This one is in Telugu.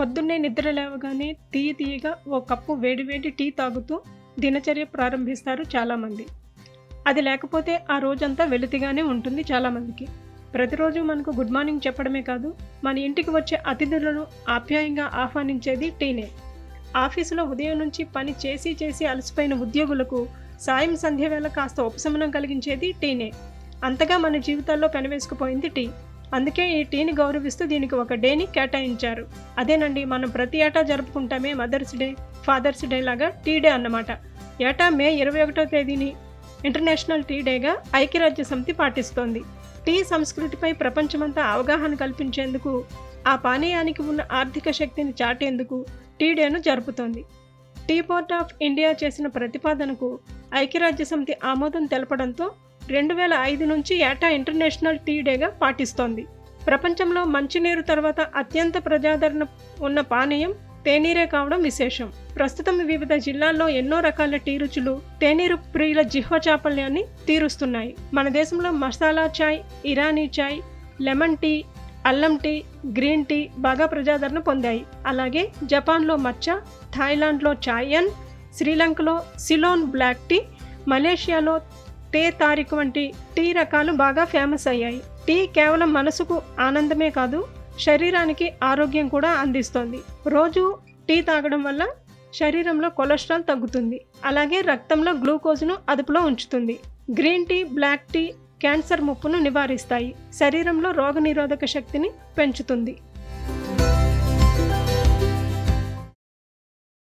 పొద్దున్నే నిద్ర లేవగానే తీయ తీయగా ఓ కప్పు వేడివేడి టీ తాగుతూ దినచర్య ప్రారంభిస్తారు చాలామంది. అది లేకపోతే ఆ రోజంతా వెలుతిగానే ఉంటుంది చాలామందికి. ప్రతిరోజు మనకు గుడ్ మార్నింగ్ చెప్పడమే కాదు మన ఇంటికి వచ్చే అతిథులను ఆప్యాయంగా ఆహ్వానించేది టీనే. ఆఫీసులో ఉదయం నుంచి పని చేసి చేసి అలసిపోయిన ఉద్యోగులకు సాయం సంధ్య వేళ కాస్త ఉపశమనం కలిగించేది టీనే. అంతగా మన జీవితాల్లో పెనవేసుకుపోయింది టీ. అందుకే ఈ టీని గౌరవిస్తూ దీనికి ఒక డేని కేటాయించారు. అదేనండి మనం ప్రతి ఏటా జరుపుకుంటామే మదర్స్ డే ఫాదర్స్ డే లాగా టీ డే అన్నమాట. ఏటా మే ఇరవై ఒకటో తేదీని ఇంటర్నేషనల్ టీ డేగా ఐక్యరాజ్య సమితి పాటిస్తోంది. టీ సంస్కృతిపై ప్రపంచమంతా అవగాహన కల్పించేందుకు ఆ పానీయానికి ఉన్న ఆర్థిక శక్తిని చాటేందుకు టీ డేను జరుపుతోంది. టీ బోర్డ్ ఆఫ్ ఇండియా చేసిన ప్రతిపాదనకు ఐక్యరాజ్యసమితి ఆమోదం తెలపడంతో రెండు వేల ఐదు నుంచి ఏటా ఇంటర్నేషనల్ టీ డేగా పాటిస్తోంది. ప్రపంచంలో మంచినీరు తర్వాత అత్యంత ప్రజాదరణ ఉన్న పానీయం తేనీరే కావడం విశేషం. ప్రస్తుతం వివిధ జిల్లాల్లో ఎన్నో రకాల టీ రుచులు తేనీరు ప్రియుల జిహ్వ చాపల్యాన్ని తీరుస్తున్నాయి. మన దేశంలో మసాలా చాయ్ ఇరానీ చాయ్ లెమన్ టీ అల్లం టీ గ్రీన్ టీ బాగా ప్రజాదరణ పొందాయి. అలాగే జపాన్లో మచ్చ థాయిలాండ్లో చాయన్ శ్రీలంకలో సిలోన్ బ్లాక్ టీ మలేషియాలో టే తారిక్ వంటి టీ రకాలు బాగా ఫేమస్ అయ్యాయి. టీ కేవలం మనసుకు ఆనందమే కాదు శరీరానికి ఆరోగ్యం కూడా అందిస్తోంది. రోజు టీ తాగడం వల్ల శరీరంలో కొలెస్ట్రాల్ తగ్గుతుంది. అలాగే రక్తంలో గ్లూకోజ్ను అదుపులో ఉంచుతుంది. Green tea black tea cancer ముప్పును నివారిస్తాయి. శరీరంలో రోగనిరోధక శక్తిని పెంచుతుంది.